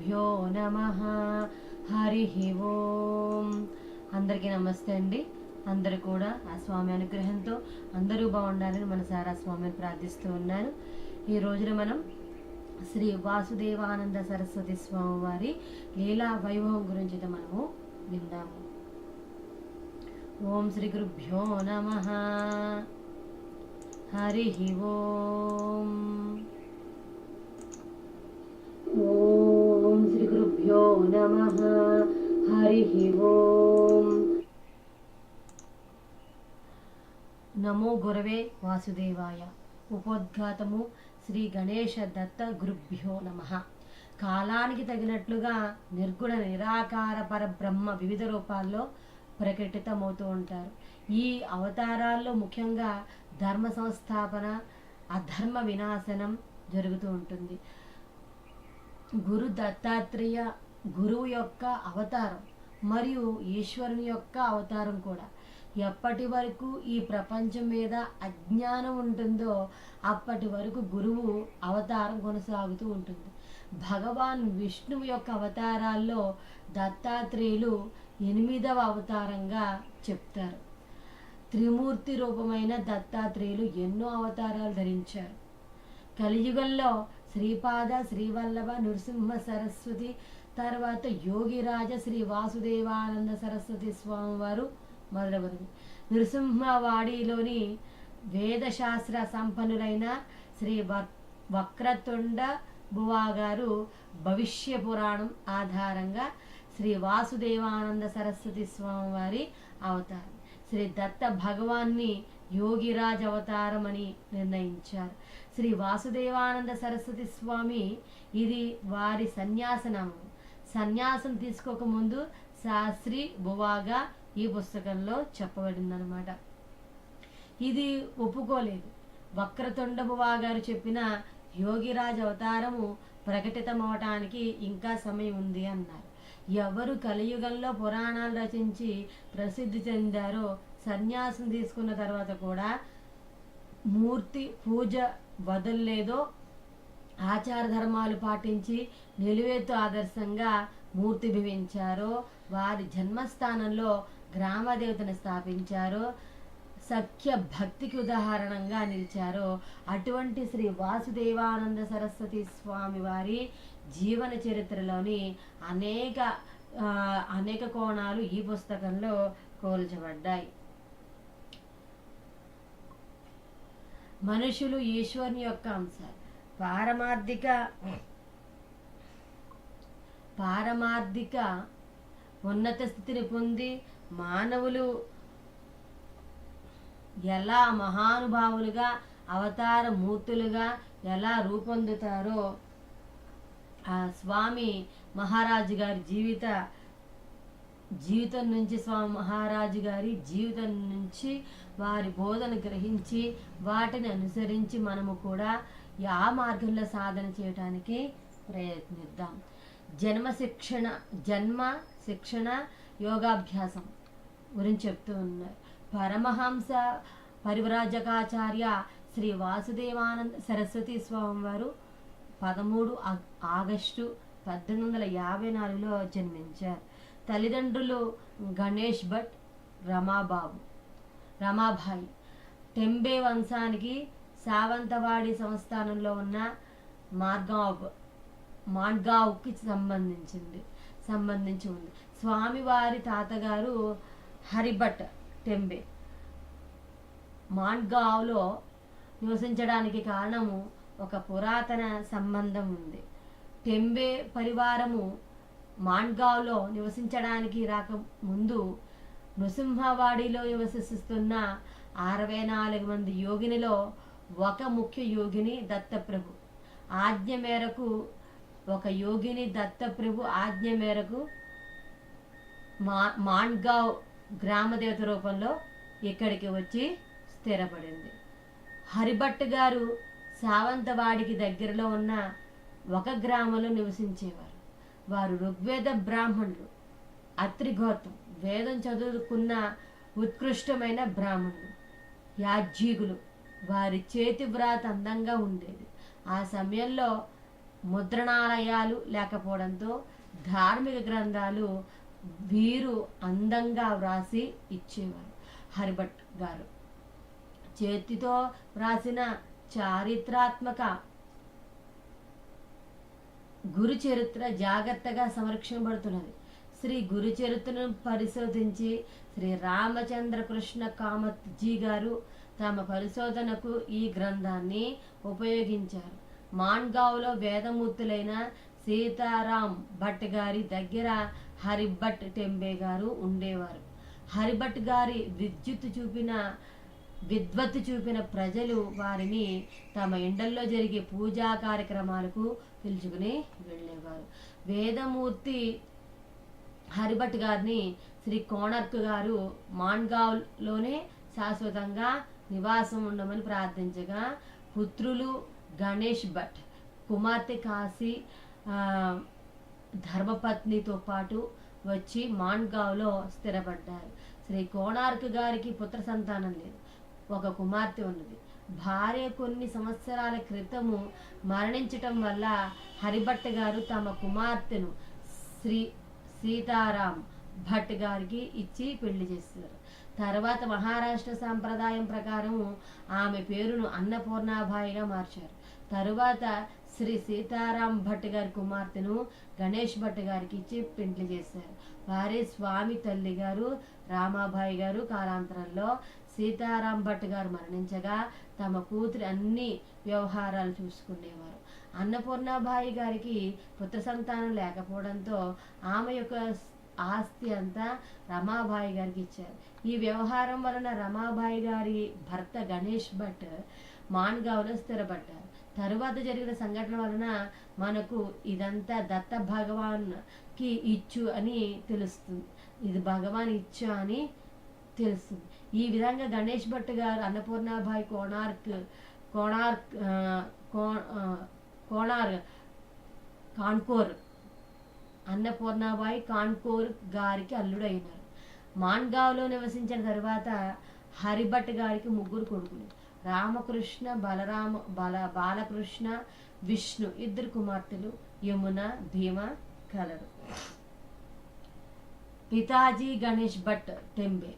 గురుభ్యో నమ. హరి ఓం. అందరికీ నమస్తే అండి. అందరూ కూడా ఆ స్వామి అనుగ్రహంతో అందరూ బాగుండాలని మనసారా స్వామిని ప్రార్థిస్తూ ఉన్నాను. ఈ రోజున మనం శ్రీ వాసుదేవానంద సరస్వతి స్వామి వారి లీలా వైభవం గురించి మనము విందాము. ఓం శ్రీ గురుభ్యో నమ. హరి ఓం శ్రీ నమ హరి నమో గురవే వాసుదేవాయ ఉపోద్ఘాతము శ్రీ గణేశ దత్త గురుభ్యో నమ కాలానికి తగినట్లుగా నిర్గుణ నిరాకార పరబ్రహ్మ వివిధ రూపాల్లో ప్రకటితమవుతూ ఉంటారు. ఈ అవతారాల్లో ముఖ్యంగా ధర్మ సంస్థాపన అధర్మ వినాశనం జరుగుతూ ఉంటుంది. గురు దత్తాత్రేయ గురువు యొక్క అవతారం మరియు ఈశ్వరుని యొక్క అవతారం కూడా. ఎప్పటి వరకు ఈ ప్రపంచం మీద అజ్ఞానం ఉంటుందో అప్పటి వరకు గురువు అవతారం కొనసాగుతూ ఉంటుంది. భగవాన్ విష్ణువు యొక్క అవతారాల్లో దత్తాత్రేయులు ఎనిమిదవ అవతారంగా చెప్తారు. త్రిమూర్తి రూపమైన దత్తాత్రేయులు ఎన్నో అవతారాలు ధరించారు. కలియుగంలో శ్రీపాద శ్రీవల్లభ నృసింహ సరస్వతి తర్వాత యోగిరాజ శ్రీ వాసుదేవానంద సరస్వతి స్వామి వారు మొదలవరు నృసింహవాడిలోని వేదశాస్త్ర సంపన్నులైన శ్రీ వక్రతుండ బువా గారు భవిష్య పురాణం ఆధారంగా శ్రీ వాసుదేవానంద సరస్వతి స్వామి వారి అవతారం. శ్రీ దత్త భగవాన్ని యోగిరాజ్ అవతారం అని నిర్ణయించారు. శ్రీ వాసుదేవానంద సరస్వతి స్వామి ఇది వారి సన్యాసనామం సన్యాసం తీసుకోకముందు శాస్త్రి బువాగా ఈ పుస్తకంలో చెప్పబడిందనమాట ఇది ఒప్పుకోలేదు. వక్రతుండ బువా గారు చెప్పిన యోగిరాజ్ అవతారము ప్రకటితమవటానికి ఇంకా సమయం ఉంది అన్నారు. ఎవరు కలియుగంలో పురాణాలు రచించి ప్రసిద్ధి చెందారో సన్యాసం తీసుకున్న తర్వాత కూడా మూర్తి పూజ వదల్లేదో ఆచార ధర్మాలు పాటించి నిలువెత్తు ఆదర్శంగా మూర్తి భవించారో. వారి జన్మస్థానంలో గ్రామదేవతను స్థాపించారో. సఖ్య భక్తికి ఉదాహరణంగా నిలిచారో. అటువంటి శ్రీ వాసుదేవానంద సరస్వతి స్వామి వారి జీవన చరిత్రలోని అనేక అనేక కోణాలు ఈ పుస్తకంలో కోల్చబడ్డాయి. మనుషులు ఈశ్వరుని యొక్క అంశాలు. పారమార్థిక. పారమార్థిక ఉన్నత స్థితిని పొంది మానవులు ఎలా మహానుభావులుగా అవతార మూర్తులుగా ఎలా రూపొందుతారో ఆ స్వామి మహారాజు గారి జీవిత జీవితం నుంచి స్వామి మహారాజు గారి జీవితం నుంచి వారి బోధన గ్రహించి వాటిని అనుసరించి మనము కూడా ఆ మార్గంలో సాధన చేయటానికి ప్రయత్నిద్దాం. జన్మ శిక్షణ జన్మ శిక్షణ యోగాభ్యాసం గురించి చెప్తూ ఉన్నారు. పరమహంస పరివ్రాజకాచార్య శ్రీ వాసుదేవానంద సరస్వతి స్వామి వారు పదమూడు ఆగస్టు పద్దెనిమిది వందల యాభై నాలుగులో జన్మించారు. తల్లిదండ్రులు గణేష్ భట్ రమాబాబు రమాభాయి టెంబే వంశానికి సావంతవాడి సంస్థానంలో ఉన్న మార్గావ్ మాడ్గావ్కి సంబంధించింది సంబంధించి ఉంది. స్వామివారి తాతగారు హరిభట్ టెంబే. మాండ్గావ్లో నివసించడానికి కారణము ఒక పురాతన సంబంధం ఉంది. టెంబే పరివారము మాండ్గావ్లో నివసించడానికి రాక ముందు నృసింహవాడిలో నివసిస్తున్న అరవై నాలుగు మంది యోగినిలో ఒక ముఖ్య యోగిని దత్తప్రభు. ఆజ్ఞ మేరకు ఒక యోగిని దత్తప్రభు ఆజ్ఞ మేరకు మా మాండ్గావ్ గ్రామదేవత రూపంలో ఇక్కడికి వచ్చి స్థిరపడింది. హరిభట్ గారు సావంతవాడికి దగ్గరలో ఉన్న ఒక గ్రామంలో నివసించేవారు. వారు ఋగ్వేద బ్రాహ్మణులు. అత్రిగోత్రం వేదం చదువుకున్న ఉత్కృష్టమైన బ్రాహ్మణులు. యాజ్ఞికులు వారి చేతి వ్రాత అందంగా ఉండేది. ఆ సమయంలో ముద్రణాలయాలు లేకపోవడంతో ధార్మిక గ్రంథాలు వీరు అందంగా వ్రాసి ఇచ్చేవారు. హరిభట్ గారు చేతితో వ్రాసిన చారిత్రాత్మక గురు చరిత్ర జాగ్రత్తగా సంరక్షించబడుతున్నది శ్రీ గురు చరిత్రను పరిశోధించి శ్రీ రామచంద్ర కృష్ణ కామత్ జీ గారు తమ పరిశోధనకు ఈ గ్రంథాన్ని ఉపయోగించారు. మాన్గావ్లో వేదమూర్తులైన సీతారాం భట్ గారి దగ్గర హరిభట్ టెంబే గారు ఉండేవారు. హరిభట్ గారి విద్యుత్ చూపిన విద్వత్తు చూపిన ప్రజలు వారిని తమ ఇండల్లో జరిగే పూజా కార్యక్రమాలకు పిలుచుకుని వెళ్ళేవారు. వేదమూర్తి హరిభట్ గారిని శ్రీ కోణర్క్ గారు మాన్గావ్లోనే శాశ్వతంగా నివాసం ఉండమని ప్రార్థించగా పుత్రులు గణేష్ భట్ కుమార్తె కాశీ ధర్మపత్నితో పాటు వచ్చి మాన్గావ్లో స్థిరపడ్డారు. శ్రీ కోణార్క్ గారికి పుత్ర సంతానం లేదు. ఒక కుమార్తె ఉన్నది. భార్య కొన్ని సంవత్సరాల క్రితము మరణించటం వల్ల హరిభట్ గారు తమ కుమార్తెను శ్రీ సీతారాం భట్ గారికి ఇచ్చి పెళ్ళి చేస్తారు తర్వాత మహారాష్ట్ర సాంప్రదాయం ప్రకారం ఆమె పేరును అన్నపూర్ణాభాయిగా మార్చారు. తరువాత శ్రీ సీతారాం భట్ గారి కుమార్తెను గణేష్ భట్ గారికి ఇచ్చి పెండ్లి చేశారు. వారి స్వామి తల్లి గారు రామాబాయి గారు కాలాంతరంలో సీతారాం భట్ గారు మరణించగా తమ కూతురి అన్ని వ్యవహారాలు చూసుకునేవారు. అన్నపూర్ణాబాయి గారికి పుత్ర సంతానం లేకపోవడంతో ఆమె యొక్క ఆస్తి అంతా రమాబాయి గారికి ఇచ్చారు. ఈ వ్యవహారం వలన రమాబాయి గారి భర్త గణేష్ భట్ మాన్గావ్లో స్థిరపడ్డారు. తరువాత జరిగిన సంఘటన వలన మనకు ఇదంతా దత్త భగవాన్కి ఇచ్చు అని తెలుస్తుంది. ఇది భగవాన్ ఇచ్చు అని తెలుస్తుంది. ఈ విధంగా గణేష్ భట్ గారు అన్నపూర్ణాబాయి కోణార్క్ కోణార్క్ కో- కోణార్ కాన్కోర్ అన్నపూర్ణాబాయి కాన్కోర్ గారికి అల్లుడైనారు. మాన్గావ్లో నివసించిన తర్వాత హరిభట్ గారికి ముగ్గురు కొడుకులు. రామకృష్ణ బలరామ బల బాలకృష్ణ విష్ణు ఇద్దరు కుమార్తెలు యమున భీమ కలరు. పితాజీ గణేష్ భట్ టెంబే.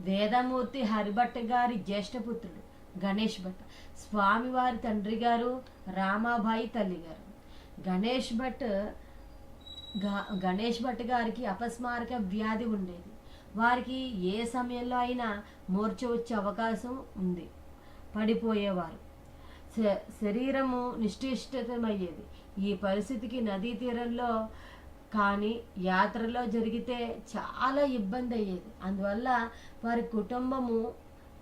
వేదమూర్తి హరిభట్ గారి జ్యేష్ఠపుత్రుడు గణేష్ భట్. స్వామివారి తండ్రి గారు రామాబాయి తల్లి గారు గణేష్ భట్ గణేష్ భట్ గారికి అపస్మారక వ్యాధి ఉండేది. వారికి ఏ సమయంలో అయినా మూర్ఛ వచ్చే అవకాశం ఉంది. పడిపోయేవారు. శ- శరీరము నిష్టిష్టమయ్యేది ఈ పరిస్థితికి నదీ తీరంలో కానీ యాత్రలో జరిగితే చాలా ఇబ్బంది అయ్యేది. అందువల్ల వారి కుటుంబము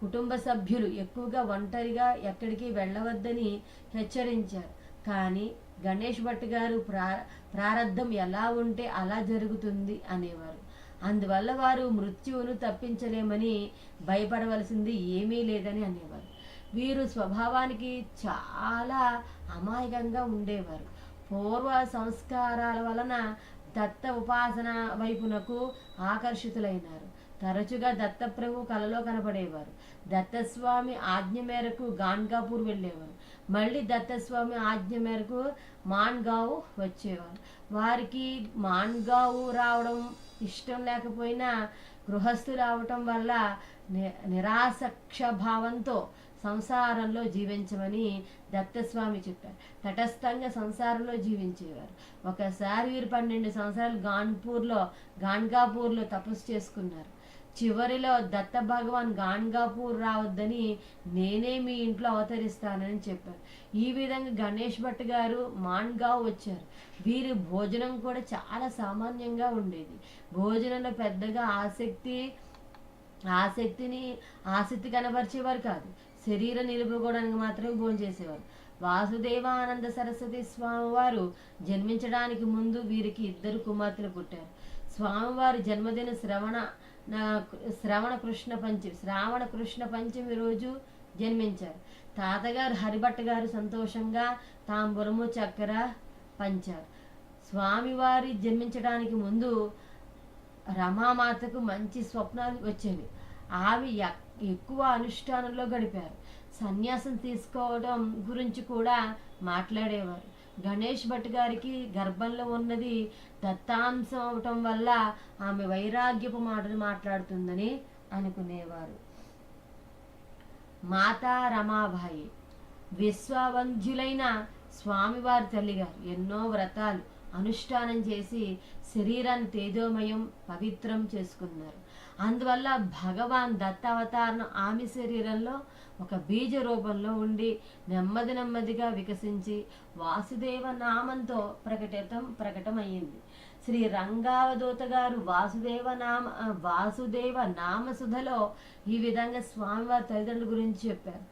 కుటుంబ సభ్యులు ఎక్కువగా ఒంటరిగా ఎక్కడికి వెళ్ళవద్దని హెచ్చరించారు. కానీ గణేష్ భట్ గారు ప్రా ప్రారంధం ఎలా ఉంటే అలా జరుగుతుంది అనేవారు. అందువల్ల వారు మృత్యువును తప్పించలేమని భయపడవలసింది ఏమీ లేదని అనేవారు. వీరు స్వభావానికి చాలా అమాయకంగా ఉండేవారు. పూర్వ సంస్కారాల వలన దత్త ఉపాసన వైపునకు ఆకర్షితులైనారు. తరచుగా దత్తప్రభు కలలో కనపడేవారు. దత్తస్వామి ఆజ్ఞ మేరకు గాన్గాపూర్ వెళ్ళేవారు. మళ్ళీ దత్తస్వామి ఆజ్ఞ మేరకు మాన్గావు వచ్చేవారు. వారికి మాన్గావ్ రావడం ఇష్టం లేకపోయినా గృహస్థులు రావటం వల్ల నిరాసక్ష భావంతో సంసారంలో జీవించమని దత్తస్వామి చెప్పారు. తటస్థంగా సంసారంలో జీవించేవారు. ఒకసారి వీరు పన్నెండు సంవత్సరాలు గాన్పూర్లో గాన్గాపూర్లో తపస్సు చేసుకున్నారు. చివరిలో దత్త భగవాన్ గాన్గాపూర్ రావద్దని నేనే మీ ఇంట్లో అవతరిస్తానని చెప్పారు. ఈ విధంగా గణేష్ భట్ గారు మాన్గావ్ వచ్చారు. వీరి భోజనం కూడా చాలా సామాన్యంగా ఉండేది. భోజనంలో పెద్దగా ఆసక్తి ఆసక్తిని ఆసక్తి కనబరిచేవారు కాదు. శరీరం నిలుపుకోవడానికి మాత్రమే భోజనం చేసేవారు. వాసుదేవానంద సరస్వతి స్వామివారు జన్మించడానికి ముందు వీరికి ఇద్దరు కుమార్తెలు పుట్టారు. స్వామివారి జన్మదిన శ్రవణ నా- శ్రవణ కృష్ణ పంచమి శ్రావణ కృష్ణ పంచమి రోజు జన్మించారు. తాతగారు హరిభట్ గారు సంతోషంగా తాంబూలము చక్కెర పంచారు. స్వామివారి జన్మించడానికి ముందు రమామాతకు మంచి స్వప్నాలు వచ్చేవి ఆవి ఎక్కువ అనుష్ఠానంలో గడిపారు. సన్యాసం తీసుకోవడం గురించి కూడా మాట్లాడేవారు. గణేష్ భట్ గారికి గర్భంలో ఉన్నది దత్తాంశం అవటం వల్ల ఆమె వైరాగ్యపు మాటలు మాట్లాడుతుందని అనుకునేవారు. మాతా రమాబాయి విశ్వవంధ్యులైన స్వామివారి తల్లిగారు ఎన్నో వ్రతాలు అనుష్ఠానం చేసి శరీరాన్ని తేజోమయం పవిత్రం చేసుకున్నారు. అందువల్ల భగవాన్ దత్త అవతారం ఆమె శరీరంలో ఒక బీజ రూపంలో ఉండి నెమ్మది నెమ్మదిగా వికసించి వాసుదేవ నామంతో ప్రకటితం ప్రకటమయ్యింది. శ్రీ రంగావదూత గారు వాసుదేవ నామ వాసుదేవ నామసుధలో ఈ విధంగా స్వామివారి తల్లిదండ్రుల గురించి చెప్పారు.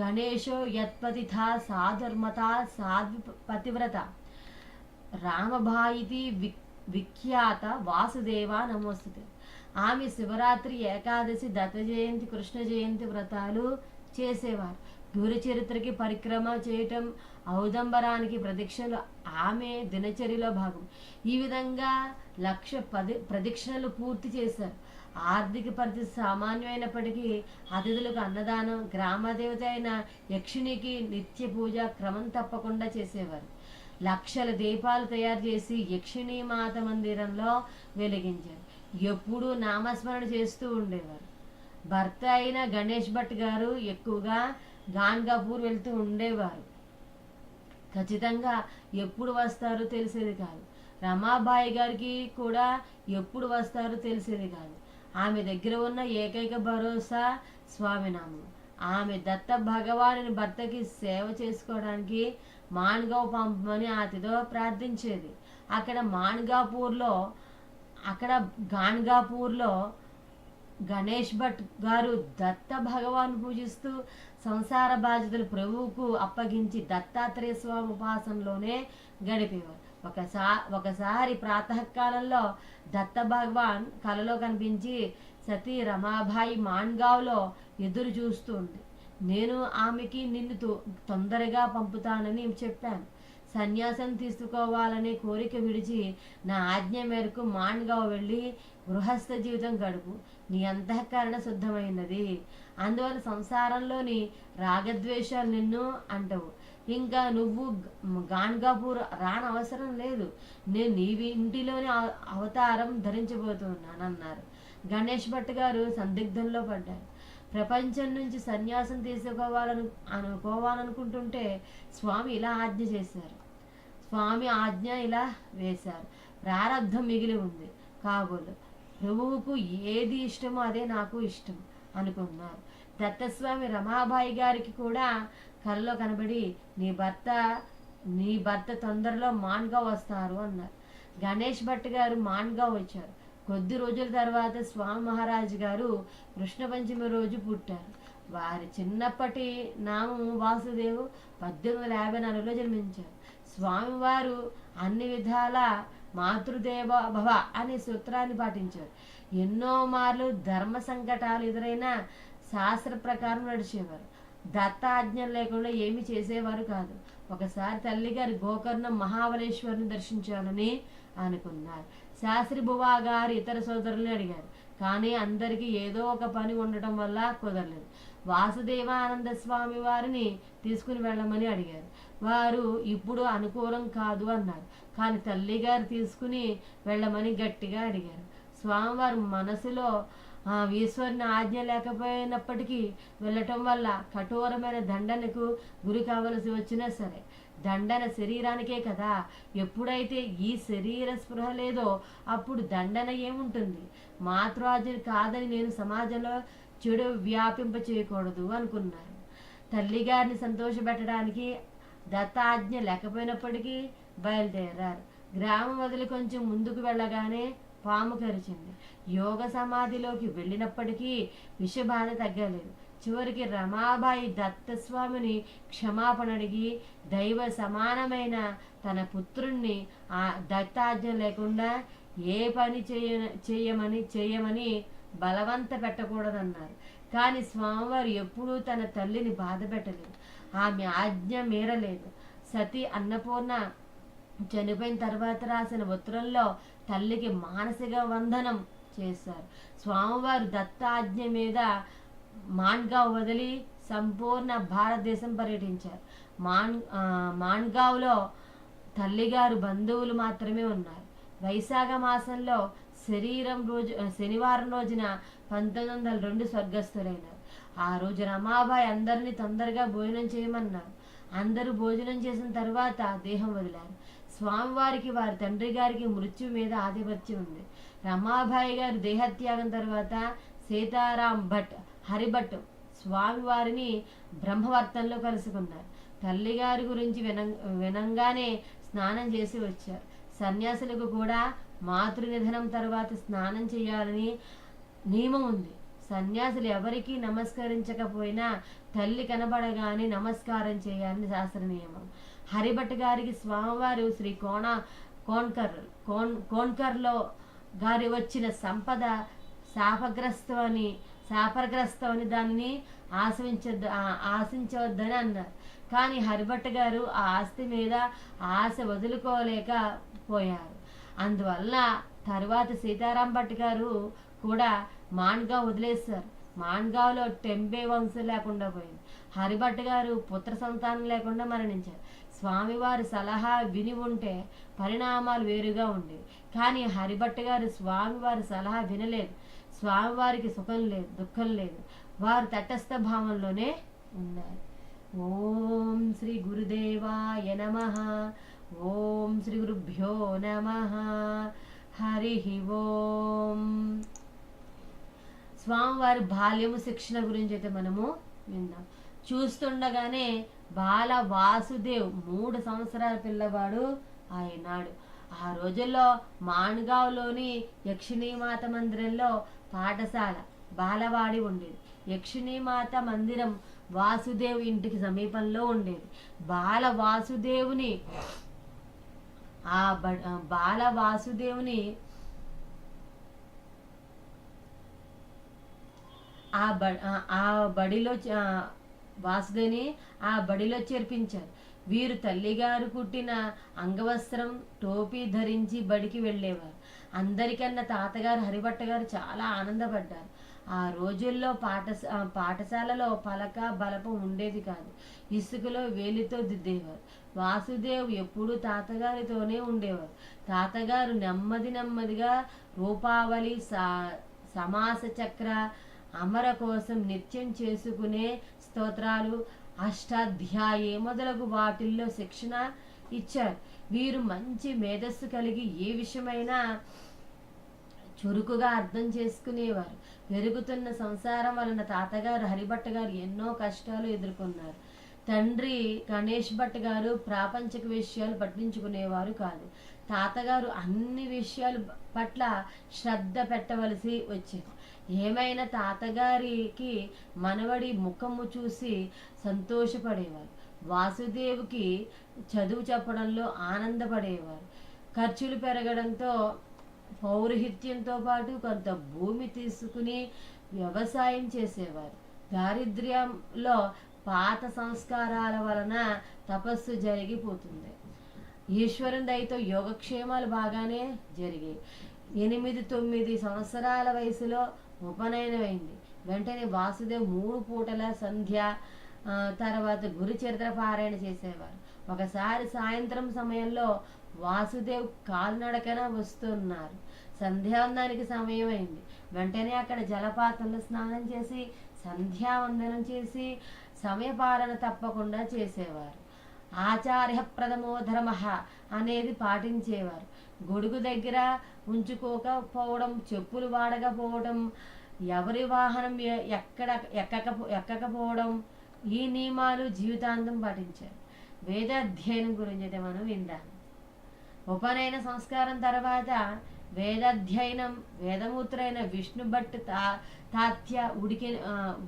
గణేశో యత్పతిథ సాధర్మత సాధ్వి పతివ్రత రామభాయితి వి విఖ్యాత వాసుదేవ నమోస్తుతే. ఆమె శివరాత్రి ఏకాదశి దత్త జయంతి కృష్ణ జయంతి వ్రతాలు చేసేవారు. గురు చరిత్రకి పరిక్రమ చేయటం ఔదంబరానికి ప్రదక్షిణలు ఆమె దినచర్యలో భాగం. ఈ విధంగా లక్ష పది ప్రదక్షిణలు పూర్తి చేశారు. ఆర్థిక పరిస్థితి సామాన్యమైనప్పటికీ అతిథులకు అన్నదానం గ్రామదేవత అయిన యక్షిణికి నిత్య పూజ క్రమం తప్పకుండా చేసేవారు. లక్షల దీపాలు తయారు చేసి యక్షిణీ మాత మందిరంలో వెలిగించారు. ఎప్పుడూ నామస్మరణ చేస్తూ ఉండేవారు. భర్త అయిన గణేష్ భట్ గారు ఎక్కువగా గాన్గాపూర్ వెళ్తూ ఉండేవారు. ఖచ్చితంగా ఎప్పుడు వస్తారో తెలిసేది కాదు. రమాబాయి గారికి కూడా ఎప్పుడు వస్తారో తెలిసేది కాదు. ఆమె దగ్గర ఉన్న ఏకైక భరోసా స్వామినామం. ఆమె దత్త భగవానుని భర్తకి సేవ చేసుకోవడానికి మాన్గావ్ పంపమని ఆతితో ప్రార్థించేది. అక్కడ మాన్గాపూర్లో అక్కడ గాన్గాపూర్లో గణేష్ భట్ గారు దత్త భగవాన్ పూజిస్తూ సంసార బాధ్యతలు ప్రభువుకు అప్పగించి దత్తాత్రేయ స్వామి ఉపాసనలోనే గడిపేవారు. ఒకసా ఒకసారి ప్రాతకాలంలో దత్త భగవాన్ కలలో కనిపించి సతీ రమాబాయి మాన్గావ్లో ఎదురు చూస్తూ ఉంది నేను ఆమెకి నిన్ను తొ- తొందరగా పంపుతానని చెప్పాను. సన్యాసం తీసుకోవాలనే కోరిక విడిచి నా ఆజ్ఞ మేరకు మాన్గావ్ వెళ్ళి గృహస్థ జీవితం గడుపు నీ అంతఃకరణ శుద్ధమైనది. అందువల్ల సంసారంలోని రాగద్వేషాలు నిన్ను అంటవు. ఇంకా నువ్వు గాన్గాపూర్ రానవసరం లేదు. నేను నీవి ఇంటిలోని అవతారం ధరించబోతున్నాను అన్నారు గణేష్ భట్ గారు సందిగ్ధంలో పడ్డారు. ప్రపంచం నుంచి సన్యాసం తీసుకోవాలను అనుకోవాలనుకుంటుంటే స్వామి ఇలా ఆజ్ఞ చేశారు. స్వామి ఆజ్ఞ ఇలా వేశారు. ప్రారంధం మిగిలి ఉంది. కాబోలు ప్రభువుకు ఏది ఇష్టమో అదే నాకు ఇష్టం అనుకున్నారు. దత్తస్వామి రమాబాయి గారికి కూడా కలలో కనబడి నీ భర్త నీ భర్త తొందరలో మాన్గా వస్తారు అన్నారు. గణేష్ భట్ గారు మాన్గా వచ్చారు. కొద్ది రోజుల తర్వాత స్వామి మహారాజు గారు కృష్ణ పంచమి రోజు పుట్టారు. వారి చిన్నప్పటి నామం వాసుదేవు పద్దెనిమిది వందల యాభై నాలుగులో జన్మించారు. స్వామివారు అన్ని విధాల మాతృదేవ భవ అనే సూత్రాన్ని పాటించారు. ఎన్నో మార్లు ధర్మ సంకటాలు ఎదురైన శాస్త్ర ప్రకారం నడిచేవారు. దత్త లేకుండా ఏమి చేసేవారు కాదు. ఒకసారి తల్లిగారి గోకర్ణం మహాబలేశ్వరుని దర్శించాలని అనుకున్నారు. శాస్త్రి బువా గారు ఇతర సోదరుల్ని అడిగారు. కానీ అందరికీ ఏదో ఒక పని ఉండటం వల్ల కుదరలేదు. వాసుదేవానంద స్వామి వారిని తీసుకుని వెళ్ళమని అడిగారు. వారు ఇప్పుడు అనుకూలం కాదు అన్నారు. కానీ తల్లిగారు తీసుకుని వెళ్ళమని గట్టిగా అడిగారు. స్వామివారు మనసులో ఆ, ఈశ్వరుని ఆజ్ఞ లేకపోయినప్పటికీ వెళ్ళటం వల్ల కఠోరమైన దండనకు గురి కావలసి వచ్చినా సరే దండన శరీరానికే కదా. ఎప్పుడైతే ఈ శరీర స్పృహ లేదో అప్పుడు దండన ఏముంటుంది? మాతృాజ్ఞ కాదని నేను సమాజంలో చెడు వ్యాపింప చేయకూడదు అనుకున్నారు. తల్లిగారిని సంతోషపెట్టడానికి దత్తాజ్ఞ లేకపోయినప్పటికీ బయలుదేరారు. గ్రామం వదిలి కొంచెం ముందుకు వెళ్ళగానే పాము కరిచింది. యోగ సమాధిలోకి వెళ్ళినప్పటికీ విషబాధ తగ్గలేదు. చివరికి రమాబాయి దత్తస్వామిని క్షమాపణ అడిగి దైవ సమానమైన తన పుత్రుణ్ణి ఆ దత్తాజ్ఞ లేకుండా ఏ పని చేయ చేయమని చేయమని బలవంత పెట్టకూడదన్నారు. కానీ స్వామివారు ఎప్పుడూ తన తల్లిని బాధ పెట్టలేదు. ఆమె ఆజ్ఞ మీరలేదు. సతీ అన్నపూర్ణ చనిపోయిన తర్వాత రాసిన ఉత్తరంలో తల్లికి మానసిక వందనం చేశారు. స్వామివారు దత్త ఆజ్ఞ మీద మాన్గావ్ వదిలి సంపూర్ణ భారతదేశం పర్యటించారు. మాన్ మాన్గావ్లో తల్లిగారు బంధువులు మాత్రమే ఉన్నారు. వైశాఖ మాసంలో శరీరం రోజు శనివారం రోజున పంతొమ్మిది వందల రెండు స్వర్గస్థులైనారు ఆ రోజు రమాబాయి అందరినీ తొందరగా భోజనం చేయమన్నారు. అందరూ భోజనం చేసిన తర్వాత దేహం వదిలారు. స్వామివారికి వారి తండ్రి గారికి మృత్యు మీద ఆధిపత్యం ఉంది. రమాబాయి గారు దేహత్యాగం తర్వాత సీతారాం భట్ హరిభట్ స్వామివారిని బ్రహ్మవర్తంలో కలుసుకున్నారు. తల్లిగారి గురించి విన వినంగానే స్నానం చేసి వచ్చారు. సన్యాసులకు కూడా మాతృనిధనం తర్వాత స్నానం చేయాలని నియమం ఉంది. సన్యాసులు ఎవరికీ నమస్కరించకపోయినా తల్లి కనబడగానే నమస్కారం చేయాలని శాస్త్ర నియమం. హరిభట్ గారికి స్వామివారు శ్రీ కోణ కోన్కర్ కోన్ కోన్కర్లో గారి వచ్చిన సంపద శాపగ్రస్తం అని శాపగ్రస్తం అని దానిని ఆశించద్దు ఆశించవద్దని అన్నారు. కానీ హరిభట్ గారు ఆ ఆస్తి మీద ఆశ వదులుకోలేకపోయారు అందువల్ల తర్వాత సీతారాం భట్ గారు కూడా మాన్గావ్ వదిలేశారు. మాన్గావ్లో టెంబే వంశం లేకుండా పోయింది. హరిభట్ గారు పుత్ర సంతానం లేకుండా మరణించారు. స్వామివారి సలహా విని ఉంటే పరిణామాలు వేరుగా ఉండేవి. కానీ హరిభట్ గారు స్వామివారి సలహా వినలేదు. స్వామివారికి సుఖం లేదు దుఃఖం లేదు. వారు తటస్థ భావంలోనే ఉన్నారు. ఓం శ్రీ గురుదేవాయ నమ. ఓం శ్రీ గురుభ్యో నమ. హరి ఓం. స్వామివారి బాల్యము శిక్షణ గురించి అయితే మనము విందాం చూస్తుండగానే బాల వాసుదేవ్ మూడు సంవత్సరాల పిల్లవాడు ఆయనాడు ఆ రోజుల్లో మాన్గావ్లోని యక్షిణీమాత మందిరంలో పాఠశాల బాలవాడి ఉండేది. యక్షిణీమాత మందిరం వాసుదేవ్ ఇంటికి సమీపంలో ఉండేది. బాల వాసుదేవుని ఆ బాల వాసుదేవుని ఆ బ ఆ బడిలో వాసుదేని ఆ బడిలో చేర్పించారు. వీరు తల్లిగారు కుట్టిన అంగవస్త్రం టోపీ ధరించి బడికి వెళ్ళేవారు. అందరికన్నా తాతగారు హరిభట్ట గారు చాలా ఆనందపడ్డారు. ఆ రోజుల్లో పాఠశ పాఠశాలలో పలక బలపం ఉండేది కాదు. ఇసుకలో వేలితో దిద్దేవారు. వాసుదేవ్ ఎప్పుడూ తాతగారితోనే ఉండేవారు. తాతగారు నెమ్మది నెమ్మదిగా రూపావళి సా సమాస చక్ర అమర కోసం నిత్యం చేసుకునే స్తోత్రాలు అష్టాధ్యాయే మొదలగు వాటిల్లో శిక్షణ ఇచ్చారు. వీరు మంచి మేధస్సు కలిగి ఏ విషయమైనా చురుకుగా అర్థం చేసుకునేవారు. పెరుగుతున్న సంసారం వలన తాతగారు హరిభట్ట గారు ఎన్నో కష్టాలు ఎదుర్కొన్నారు. తండ్రి గణేష్ భట్ గారు ప్రాపంచిక విషయాలు పట్టించుకునేవారు కాదు. తాతగారు అన్ని విషయాల పట్ల శ్రద్ధ పెట్టవలసి వచ్చేది. ఏమైనా తాతగారికి మనవడి ముఖము చూసి సంతోషపడేవారు. వాసుదేవుకి చదువు చెప్పడంలో ఆనందపడేవారు. ఖర్చులు పెరగడంతో పౌరహిత్యంతో పాటు కొంత భూమి తీసుకుని వ్యవసాయం చేసేవారు. దారిద్ర్యంలో పాత సంస్కారాల వలన తపస్సు జరిగిపోతుంది. ఈశ్వరుని దయతో యోగక్షేమాలు బాగానే జరిగాయి. ఎనిమిది తొమ్మిది సంవత్సరాల వయసులో ఉపనయనమైంది. వెంటనే వాసుదేవ్ మూడు పూటల సంధ్య తర్వాత గురు చరిత్ర పారాయణ చేసేవారు. ఒకసారి సాయంత్రం సమయంలో వాసుదేవ్ కాలినడకన వస్తున్నారు. సంధ్యావందనానికి సమయం అయింది వెంటనే అక్కడ జలపాతంలో స్నానం చేసి సంధ్యావందనం చేసి సమయపాలన తప్పకుండా చేసేవారు. ఆచార్య ప్రథమో ధర్మ అనేది పాటించేవారు. గొడుగు దగ్గర ఉంచుకోకపోవడం చెప్పులు వాడకపోవడం ఎవరి వాహనం ఎక్కడ ఎక్కక ఎక్కకపోవడం ఈ నియమాలు జీవితాంతం పాటించారు. వేదాధ్యయనం గురించి అయితే మనం విందాము ఉపనయన సంస్కారం తర్వాత వేదాధ్యయనం వేదమూత్రైన విష్ణు భట్ తా తాత్య ఉడికి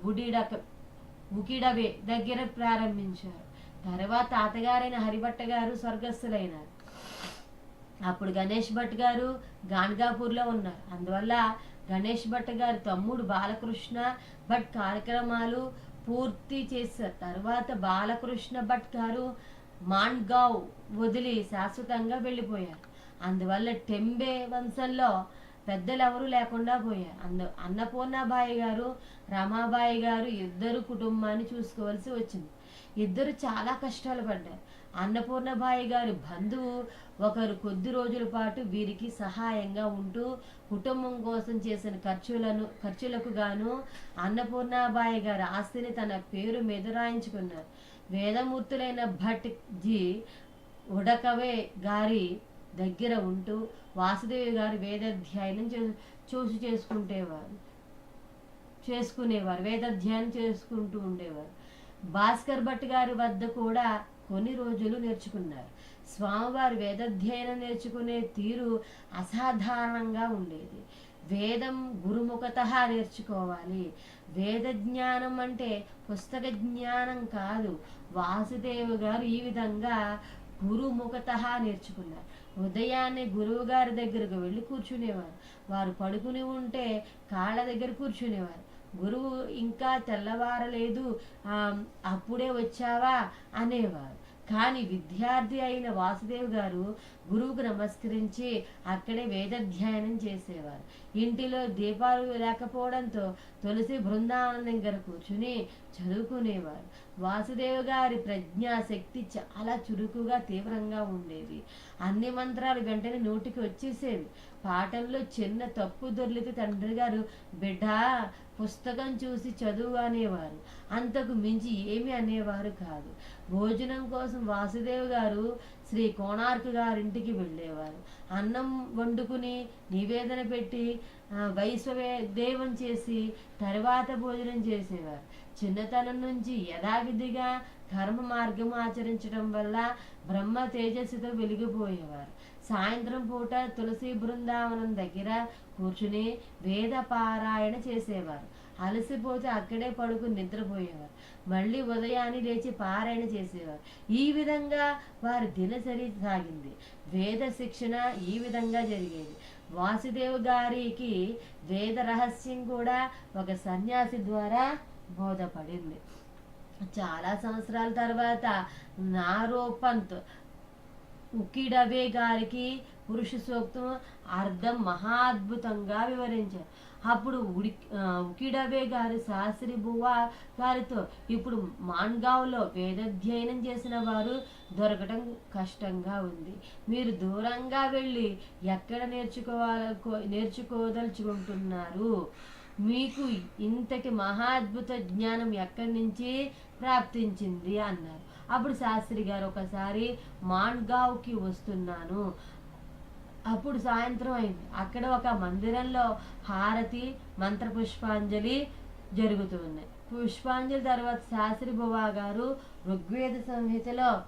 ఉడిడక ఉకిడవే దగ్గర ప్రారంభించారు. తర్వాత తాతగారైన హరిభట్ట గారు స్వర్గస్థులైనారు. అప్పుడు గణేష్ భట్ గారు గాన్గాపూర్లో ఉన్నారు. అందువల్ల గణేష్ భట్ గారి తమ్ముడు బాలకృష్ణ భట్ కార్యక్రమాలు పూర్తి చేశారు. తర్వాత బాలకృష్ణ భట్ గారు మాన్గావ్ వదిలి శాశ్వతంగా వెళ్ళిపోయారు. అందువల్ల టెంబే వంశంలో పెద్దలు ఎవరూ లేకుండా పోయారు. అందు అన్నపూర్ణాబాయి గారు రమాబాయి గారు ఇద్దరు కుటుంబాన్ని చూసుకోవాల్సి వచ్చింది. ఇద్దరు చాలా కష్టాలు పడ్డారు. అన్నపూర్ణబాయి గారి బంధువు ఒకరు కొద్ది రోజుల పాటు వీరికి సహాయంగా ఉంటూ కుటుంబం కోసం చేసిన ఖర్చులను ఖర్చులకు గాను అన్నపూర్ణాబాయి గారి ఆస్తిని తన పేరు మీద రాయించుకున్నారు. వేదమూర్తులైన భట్ జీ. ఉడకవే గారి దగ్గర ఉంటూ వాసుదేవి గారు వేదాధ్యాయనం చూ చూసి చేసుకుంటేవారు. చేసుకునేవారు వేదాధ్యయనం చేసుకుంటూ ఉండేవారు. భాస్కర్ భట్ గారి వద్ద కూడా కొన్ని రోజులు నేర్చుకున్నారు. స్వామివారి వేదాధ్యయనం నేర్చుకునే తీరు అసాధారణంగా ఉండేది. వేదం గురుముఖత నేర్చుకోవాలి. వేద జ్ఞానం అంటే పుస్తక జ్ఞానం కాదు. వాసుదేవు గారు ఈ విధంగా గురుముఖత నేర్చుకున్నారు. ఉదయాన్నే గురువు గారి దగ్గరకు వెళ్ళి కూర్చునేవారు. వారు పడుకుని ఉంటే కాళ్ళ దగ్గర కూర్చునేవారు. గురువు ఇంకా తెల్లవారలేదు. అప్పుడే వచ్చావా? అనేవారు. కానీ విద్యార్థి అయిన వాసుదేవ్ గారు గురువుకు నమస్కరించి అక్కడే వేదాధ్యయనం చేసేవారు. ఇంటిలో దీపాలు లేకపోవడంతో తులసి బృందావనం దగ్గర కూర్చుని చదువుకునేవారు. వాసుదేవ్ గారి ప్రజ్ఞాశక్తి చాలా చురుకుగా తీవ్రంగా ఉండేది. అన్ని మంత్రాలు వెంటనే నోటికి వచ్చేసేవి. పాటల్లో చిన్న తప్పు దొర్లితే తండ్రి గారు బిడ్డ పుస్తకం చూసి చదువు అనేవారు. అంతకు మించి ఏమి అనేవారు కాదు. భోజనం కోసం వాసుదేవ్ గారు శ్రీ కోణార్క్ గారింటికి వెళ్ళేవారు. అన్నం వండుకుని నివేదన పెట్టి వైశ్వ దేవం చేసి తర్వాత భోజనం చేసేవారు. చిన్నతనం నుంచి యథావిధిగా కర్మ మార్గం ఆచరించడం వల్ల బ్రహ్మ తేజస్సుతో వెలిగిపోయేవారు. సాయంత్రం పూట తులసి బృందావనం దగ్గర కూర్చుని వేద పారాయణ చేసేవారు. అలసిపోతే అక్కడే పడుకుని నిద్రపోయేవారు. మళ్ళీ ఉదయాన్నే లేచి పారాయణ చేసేవారు. ఈ విధంగా వారి దినచరి సాగింది. వేద శిక్షణ ఈ విధంగా జరిగేది. వాసుదేవ్ గారికి వేద రహస్యం కూడా ఒక సన్యాసి ద్వారా బోధపడింది. చాలా సంవత్సరాల తర్వాత నారోపంత్ ఉకిడవే గారికి పురుష సూక్తం అర్థం మహాద్భుతంగా వివరించారు. అప్పుడు ఉడి ఉకిడవే గారు శాస్త్రి బువ్వ గారితో ఇప్పుడు మాన్గావ్లో వేదాధ్యయనం చేసిన వారు దొరకటం కష్టంగా ఉంది. మీరు దూరంగా వెళ్ళి ఎక్కడ నేర్చుకోవాల నేర్చుకోదలుచుకుంటున్నారు? మీకు ఇంతటి మహాద్భుత జ్ఞానం ఎక్కడి నుంచి ప్రాప్తించింది అన్నారు. అప్పుడు శాస్త్రి గారు ఒకసారి మాన్గావ్కి వస్తున్నాను. అప్పుడు సాయంత్రం అయింది. అక్కడ ఒక మందిరంలో హారతి మంత్ర పుష్పాంజలి జరుగుతున్నాయి. పుష్పాంజలి తర్వాత శాస్త్రి బువా గారు ఋగ్వేద సంహితలో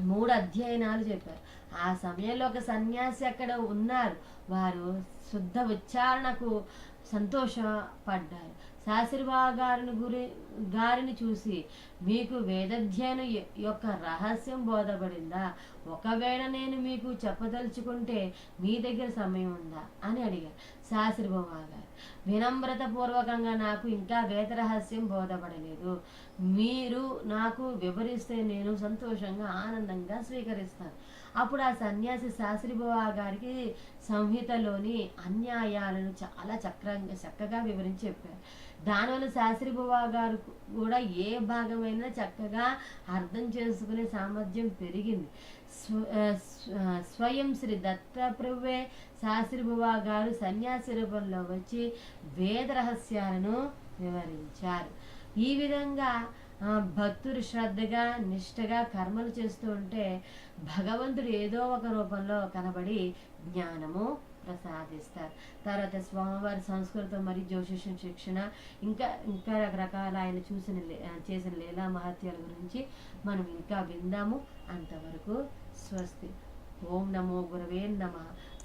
మూడు అధ్యయనాలు చెప్పారు. ఆ సమయంలో ఒక సన్యాసి అక్కడ ఉన్నారు. వారు శుద్ధ ఉచ్చారణకు సంతోషపడ్డారు. శాస్త్రిబా గారిని గురి గారిని చూసి మీకు వేదాధ్యయనం యొక్క రహస్యం బోధపడిందా? ఒకవేళ నేను మీకు చెప్పదలుచుకుంటే మీ దగ్గర సమయం ఉందా? అని అడిగారు శాస్త్రిబాబా గారు వినమ్రత పూర్వకంగా నాకు ఇంకా వేద రహస్యం బోధపడలేదు. మీరు నాకు వివరిస్తే నేను సంతోషంగా ఆనందంగా స్వీకరిస్తాను. అప్పుడు ఆ సన్యాసి శాస్త్రిబాబా గారికి సంహితలోని అన్యాయాలను చాలా చక్రంగా చక్కగా వివరించి చెప్పారు. దానివల్ల శాస్త్రిబాబా గారు కూడా ఏ భాగమైనా చక్కగా అర్థం చేసుకునే సామర్థ్యం పెరిగింది. స్వ స్వయం శ్రీ దత్తప్రభువే శాస్త్రిబాబా గారు సన్యాసి రూపంలో వచ్చి వేద రహస్యాలను వివరించారు. ఈ విధంగా ఆ, భక్తులు శ్రద్ధగా నిష్ఠగా కర్మలు చేస్తూ ఉంటే భగవంతుడు ఏదో ఒక రూపంలో కనబడి జ్ఞానము ప్రసాదిస్తారు. తర్వాత స్వామివారి సంస్కృతం మరియు జ్యోతిషం శిక్షణ ఇంకా ఇంకా రకరకాల ఆయన చూసిన చేసిన లీలా మహత్యాల గురించి మనం ఇంకా విందాము. అంతవరకు స్వస్తి. ఓం నమో గురవే నమ.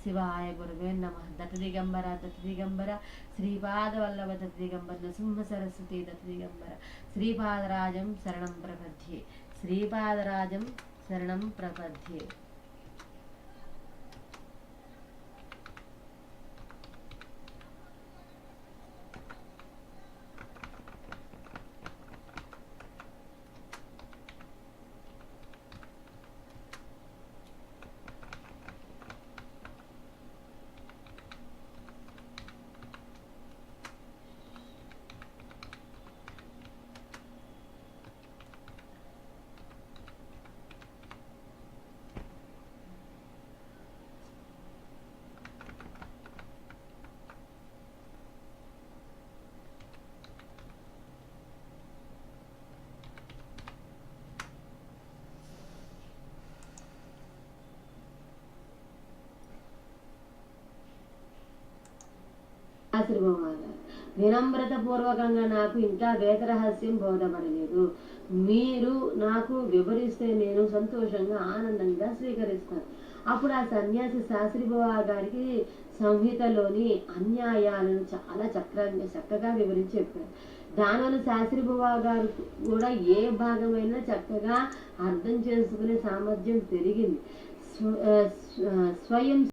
శివాయ గురవే నమ. దత్త దిగంబర దత్త దిగంబర. శ్రీపాద వల్లభ దత్త దిగంబర. నృసింహ సరస్వతి దత్త దిగంబర. శ్రీపాదరాజం శరణం ప్రపద్యే. శ్రీపాదరాజం శరణం ప్రపద్యే. శాస్త్రి వినమ్రత పూర్వకంగా నాకు ఇంకా వేద రహస్యం బోధపడలేదు. మీరు నాకు వివరిస్తే నేను సంతోషంగా ఆనందంగా స్వీకరిస్తాను. అప్పుడు ఆ సన్యాసి శాస్త్రి బాబా గారికి సంహితలోని అన్యాయాలను చాలా చక్రంగా చక్కగా వివరించి చెప్పారు. దానివల్ల శాస్త్రి బాబా గారు కూడా ఏ భాగమైనా చక్కగా అర్థం చేసుకునే సామర్థ్యం పెరిగింది. స్వయం